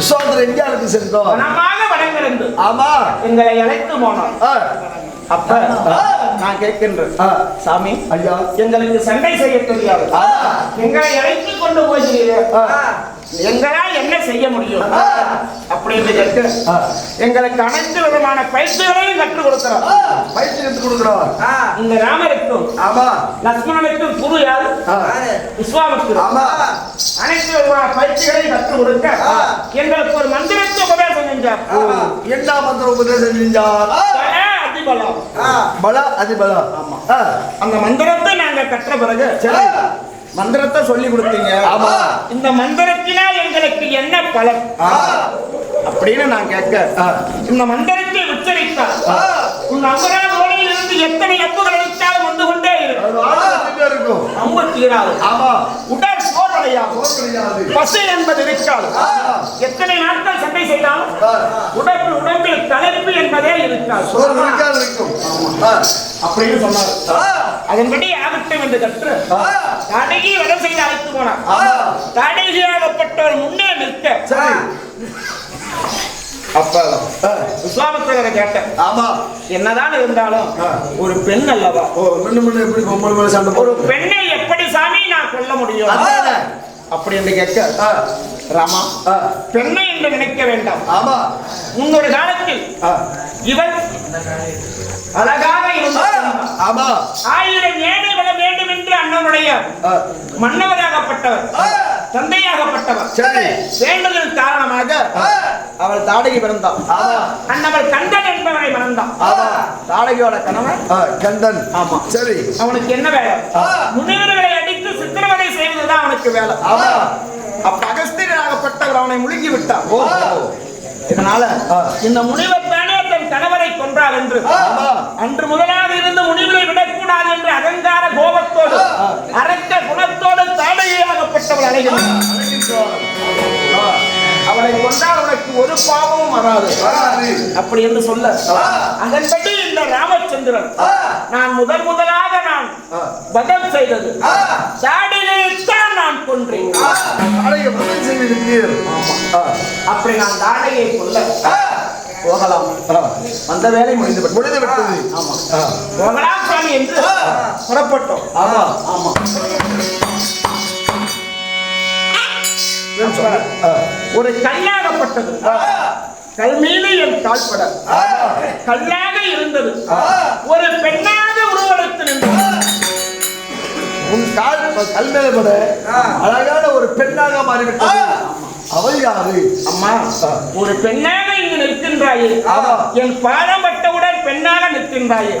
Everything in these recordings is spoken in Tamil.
விஸ்வாமித்திரர் எங்கேயாருக்கு சென்றோம் பணமாக வடங்கிருந்து ஆமா. எங்களை அழைத்து போனோம் அப்ப நான் கேட்கின்றேன். சாமி ஐயா. எங்களுக்கு சண்டை செய்ய தெரியாது. எங்களை அழைத்து கொண்டு போகிறீர்கள் ஆ. எங்களால் என்ன செய்ய முடியும். அப்படின்னு கேட்டு. எங்களுக்கு அனைத்து விதமான பயிற்சிகளையும் கற்றுக் கொடுக்கிறோம் ஆ, பயிற்சி எடுத்து கொடுக்குறோம் இந்த ராமருக்கும் ஆமா. லக்ஷ்மணனுக்கும் குரு யாரு? விஸ்வாமித்திரர் ஆமா. அனைத்து விதமான பயிற்சிகளையும் கற்றுக் கொடுக்க. எங்களுக்கு ஒரு மந்திரத்தை உபதேசம் செஞ்சார். என்ன மந்திரம் உபதேசம் செஞ்சார்? அதிபலம். பல அதிபல ஆமா. அந்த மந்திரத்தை நாங்க கற்ற பிறகு மந்திரத்தை சொல்லி கொடுத்தீங்க. ஆமா. இந்த மந்திரத்தினால் எங்களுக்கு என்ன பலன்? அப்படின்னு நான் கேட்க. இந்த மந்திரத்தை உச்சரித்தால். உன் அமராவதியில் இருந்து எத்தனை அம்புகள் அடித்தாலும் வந்து கொண்டே அது இருக்கும். அம்பு தீராது ஆமா. உடல் சோர்வடையாது. பசி என்பது இருக்காது. எத்தனை நாட்கள் சண்டை செய்தாலும் உடம்பு உடம்பில் தலைப்பு என்பதே இருக்காது. அப்படின்னு சொன்னார். அதன்படி ஆகட்டும் என்று கற்று தாடகி வதம் செய்து அழைத்து போனார். ஆமா. தாடகியாகப்பட்டவர் முன்னே நிற்க. விஸ்வாமித்திரரை கேட்டேன். ஆமா. என்னதான் இருந்தாலும். ஒரு பெண் அல்லவா? ஒரு பெண்ணை எப்படி சாமி நான் கொல்ல முடியும். அப்படி என்று கேட்க ராமா பெண்ணை என்று நினைக்க வேண்டாம். ஆமா. முன்னொரு காலத்தில் ஆ, இவள் அழகாக இருந்த பெண்தான். ஆமா. ஆயிரம் ஏழை வள வேண்டும் என்று அண்ணனுடைய மன்னவராகப்பட்டவர் தந்தையாகப்பட்டவர். சரி. வேண்டுதல் காரணமாக அவள் தாடகி பிறந்தாள் அண்ணவள் கந்தன் என்பவனை மணந்தான். ஆமா. தாடகியோட கணவன்? கந்தன். ஆமா. சரி. அவனுக்கு என்ன வேலை. முனிவர்களை அடித்து சித்திரவதை செய்வதுதான் அவனுக்கு வேலை. அப்ப அகஸ்தியராகப்பட்டவர் அவனை முழுங்கி விட்டார் ஓ. இதனால. இந்த முனிவர் கொன்றார் என்று. அன்று முதலாக இருந்த முனிவரை விடக்கூடாது என்று அகங்கார கோபத்தோடு. அரக்க குணத்தோடு தாடையாகப்பட்டவர் அடைகிறார் அவளை கொண்டால் உனக்கு ஒரு பாவமும் வராது. அப்படி என்று சொல்ல. அதன்படி இந்த ராமச்சந்திரன் நான் முதல் முதலாக நான். வதம் செய்தது. ஆ. தாடையைத்தான் நான் கொன்றேன். அப்படி நான் தாடையை கொல்ல. போகலாம். அந்த வேலை முடிந்து. முடிந்து விட்டது. ஆமா. போகலாம் சாமி என்று. புறப்பட்டோம். ஆமா. ஆமா. ஒரு கல்லாகப்பட்டது. கல் மீது என் கால்பட. கல்லாக இருந்தது. ஒரு பெண்ணாக உருவெடுத்து நின்றது. உன் கால் கல் மேல பட. அழகான ஒரு பெண்ணாக மாறிவிட்டது. அவள் யாரு? அம்மா. ஒரு பெண்ணாக நிற்கின்றாயே. என் பாதம் பட்டவுடன் பெண்ணாக நிற்கின்றாயே.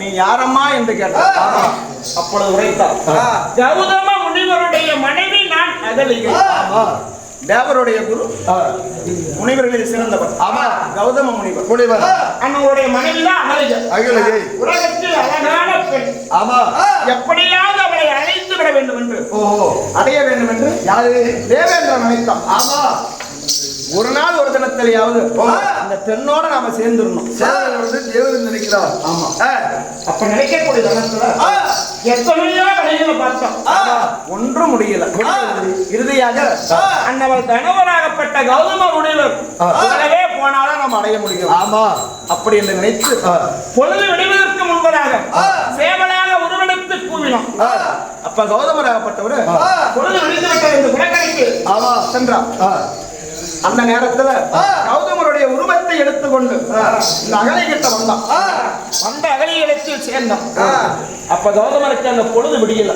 நீ யாரம்மா என்று கேட்டார். அப்பொழுது உரைத்தார். கௌதம முனிவருடைய மனைவி நான் அகலிகை ஆமா. தேவருடைய குரு முனிவர்களில் சிறந்தவர் ஆமா. கௌதம முனிவர். முனிவர். அண்ணனுடைய மனைவி தான் அகலிகை அகிலகை உலகத்தில் அழகான பெண். ஆமா. எப்படியாவது அவளை அழைத்து விட வேண்டும் என்று ஓஹோ. அடைய வேண்டும் என்று யாரு தேவேந்திரன் நினைத்தான். ஆமா. ஒரு நாள் ஒரு தினத்திலேயாவது அந்த பெண்ணோட நாம சேர்ந்துடணும். தேவன் நினைக்கிறார். ஆமா. அப்ப நினைக்கக்கூடிய தனத்துல எத்தனையோ வழிகளை பார்த்தோம். ஒன்றும் முடியல. இறுதியாக. அன்னவள் கணவராகப்பட்ட கௌதம ஆ. உடனே போனாலும் நம்ம அடைய முடியும். ஆமா. அப்படி என்று நினைத்து பொழுது விடுவதற்கு முன்பதாக. சேவலாக உருவெடுத்து கூவினோம். அப்ப கௌதமராகப்பட்டவர். பொழுது விடுந்து விட்ட இந்த குடக்கரைக்கு ஆமா. சென்றார். அந்த நேரத்துல. கௌதமருடைய உருவத்தை எடுத்துக்கொண்டு. இந்த அகலை கிட்ட வந்தான் வந்த அகலை இடத்தில் சேர்ந்தான். அப்ப கௌதமருக்கு அந்த பொழுது விடியல.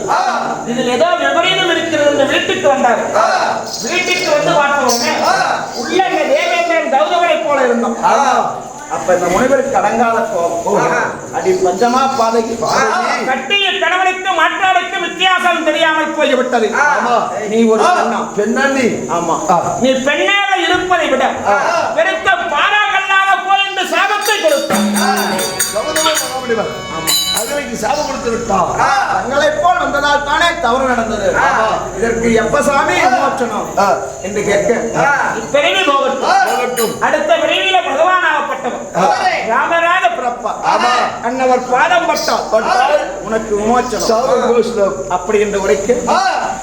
இதில் ஏதோ விபரீதம் இருக்கிறது என்று வீட்டுக்கு வந்தார். வீட்டுக்கு வந்து பார்த்த உடனே ஆ. உள்ள தேவேந்திரன் கௌதமரை போல இருந்தான். அப்ப இந்த முனிவருக்கு அடங்காத கோபம். ஆ. அடி பஞ்சமா பாதைக்கு பாதைக்கு. கட்டிய கணவனுக்கு மாற்றாளுக்கு வித்தியாசம் தெரியாமல் போய்விட்டது. நீ ஒரு பெண்ணா. பெண்ணாண்டி. ஆமா. நீ பெண்ணாக இருப்பதை விட. பெருத்த பாறாங்கல்லாக போய் இந்த சாபத்தை கொடுத்தான் சாபம் கொடுத்து விட்டான் தங்களை போல் வந்ததால் தானே தவறு நடந்தது. இதற்கு எப்ப சாமி விமோச்சனம்? என்று கேட்க. இப்பிறவி போகட்டும். அடுத்த பிறவியில பகவான் ஆகப்பட்டவர் ஆ. ராமராக பிறப்பார் ஆமா. அன்னவர் பாதம் பட்டால் உனக்கு விமோச்சனம். அப்படி என்று உரைக்க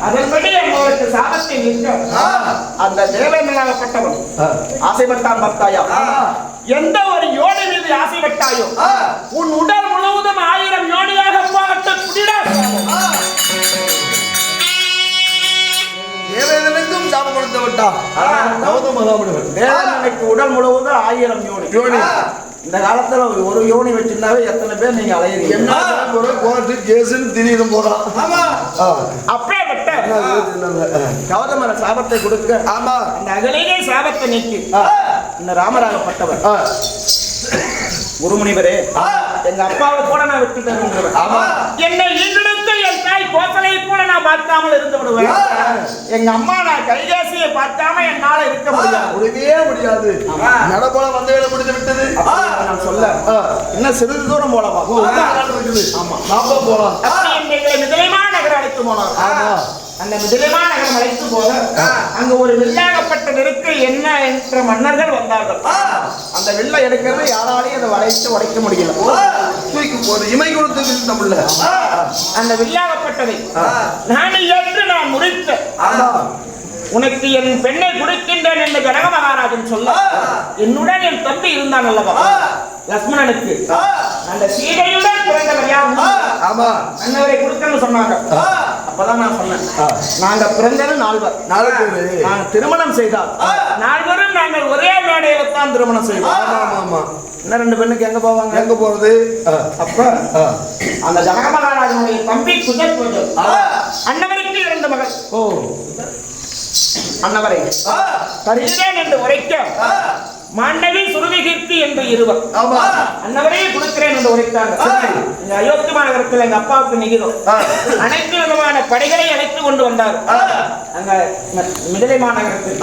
அதன்படி அவர்களுக்கு சாபத்தை நிற்க அந்த தேவேந்திரனாகப்பட்டவன் ஆ. ஆசைப்பட்டான் பார்த்தாயா ஆ. எந்த ஒரு யோனி மீது ஆசைப்பட்டாயோ. உன் உடல் முழுவதும் ஆயிரம் யோனியாக போகட்டும் குடிடா சாபம். தேவேந்திரனுக்கும் சாபம் கொடுத்து விட்டான் உடல் முழுவதும் ஆயிரம் யோனி யோனி. இந்த காலத்துல ஒரு- யோனி வச்சிருந்தாவே எத்தனை பேர் நீங்க அலையிறீங்க? என்ன? ஒரு கோர்ட்டு கேஸுன்னு திடீர்னு போகலாம். ஆமா. என்னங்க? கௌதமர சாபத்தை கொடுக்க ஆமா. அந்த அகலிலே சாபத்தை நீக்கி. இந்த ராமராகப்பட்டவர். குருமுனிவரே எங்க அப்பாவை கூட நான் விட்டுட்டேன் ஆமா. என்னை என் தாய் கோசலை நான் பார்க்காமல் இருந்து விடுவேன். எங்க அம்மா நான் கைகாசியை பார்க்காம என்னால இருக்க முடியாது. முடியவே முடியாது. நடப்போல வந்து வேலை முடிந்து விட்டது. நான் சொல்ல. இன்னும் சிறிது தூரம் இருக்குது. ஆமா. நாம போலாம். எங்களை மிதிலைமா நகர் அழைத்து போனார். ஆமா. அந்த மிதிலைமா நகரம் அழைத்து போக அங்க ஒரு வில்லாகப்பட்ட நெருக்கு என்ன என்ற மன்னர்கள் வந்தார்கள். அந்த வில்லை எடுக்கிறது யாராலையும் அதை வளைத்து உடைக்க முடியல. தூக்கி போடு இமை கொடுத்து தமிழ்ல அந்த வில்லாகப்பட்டதை நான் என்று நான் முறித்த ஆமா உனக்கு என் பெண்ணை கொடுக்கின்றேன் என்று ஜனக மகாராஜன் சொல்ல என்னுடன் என் தம்பி இருந்தான் அல்லவா? லக்ஷ்மணனுக்கு. அந்த சீதையுடன் பிறந்தவர் யார்? ஆமா. அண்ணவரை கொடுக்கணும்னு சொன்னாங்க அப்பதான் நான் சொன்னேன். நாங்க பிறந்தது நால்வர். நாலு பேரு நான் திருமணம் செய்தால் நால்வரும் நாங்கள் ஒரே மேடையில தான் திருமணம் செய்வோம் ஆமா. இன்னும் ரெண்டு பெண்ணுக்கு எங்க போவாங்க? எங்க போறது. அப்ப. அந்த ஜனக மகாராஜனுடைய தம்பி ஆ. அன்னவருக்கு இரண்டு மகள். ஓ. அன்னவரை. தருகிறேன் என்று உரைக்க மாண்டவி சுருதி கீர்த்தி என்று இருவர். அன்னவரே கொடுக்கிறேன் என்று உரைத்தாங்க. இந்த அயோத்தி மாநகரத்தில் எங்க அப்பாவுக்கு நிகிதம். அனைத்து விதமான படைகளை அழைத்து கொண்டு வந்தார். அங்க மிதிலை மாநகரத்தில்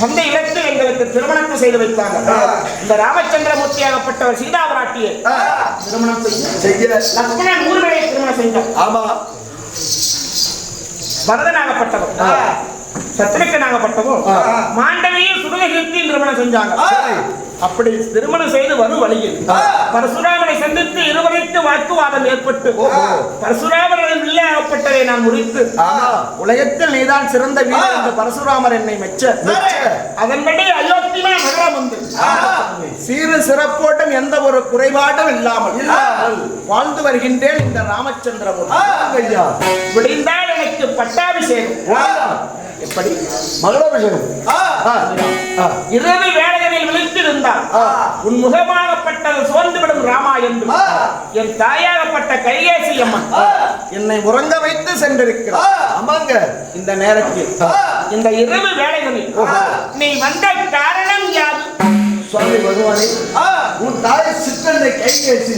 தந்தை இடத்தில் எங்களுக்கு திருமணத்தை செய்து வைத்தாங்க. இந்த ராமச்சந்திரமூர்த்தி ஆகப்பட்டவர் சீதாபராட்டியை திருமணம் செய்து செய்ய. லக்ஷ்மணன் ஊர்வலை திருமணம் செஞ்சார் ஆமா. பரதனாகப்பட்டவர் சத்திரக்கனாகப்பட்டவர் ஆ. சுருககீர்த்தி திருமணம் செஞ்சாங்க. அப்படி திருமணம் செய்து வரும் வழியில் பரசுராமனை சந்தித்து இருவரைக்கு வாக்குவாதம் ஏற்பட்டு பரசுராமரிடம் இல்லாகப்பட்டதை நான் முறித்து. உலகத்தில் நீதான் சிறந்த வீரர் என்று பரசுராமர் என்னை மெச்ச. அதன்படி அயோத்திமா நகரம் வந்து சீரு சிறப்போட்டும் எந்த ஒரு குறைபாடும் இல்லாமல் வாழ்ந்து வருகின்றேன் இந்த ராமச்சந்திரமூர்த்தி ஐயா விடிந்தால் எனக்கு பட்டாபிஷேகம். எப்படி? மகளாபிஷேகம். இரவு வேளைகளில் விழித்திருந்தால் ஆ. உன் முகமாகப்பட்டது சோர்ந்துவிடும் ராமா என்று. என் தாயாகப்பட்ட கைகேசி அம்மன் என்னை உறங்க வைத்து சென்றிருக்கிறார். ஆமாங்க இந்த நேரத்தில். இந்த இரவு வேளைகளில் நீ வந்த காரணம் யாது சுவாமி பகவானே உன் தாய் சிற்றனை கை பேசி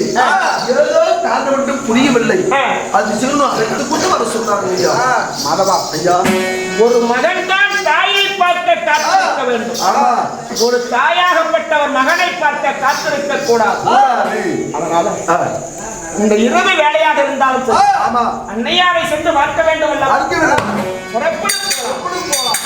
ஏதோ நான் ஒன்றும் புரியவில்லை. அது சிறுனு அழைத்து கொண்டு வர சொன்னாங்க ஐயா. மாதவா ஐயா. ஒரு மகன் தான் தாயை பார்க்க காத்திருக்க வேண்டும். ஒரு தாயாகப்பட்டவர் மகனை பார்க்க காத்திருக்க கூடாது. அதனால இந்த இரவு வேலையாக இருந்தாலும் ஆமா. அன்னையாரை சென்று பார்க்க வேண்டும். அல்லவா புறப்படும் போகலாம்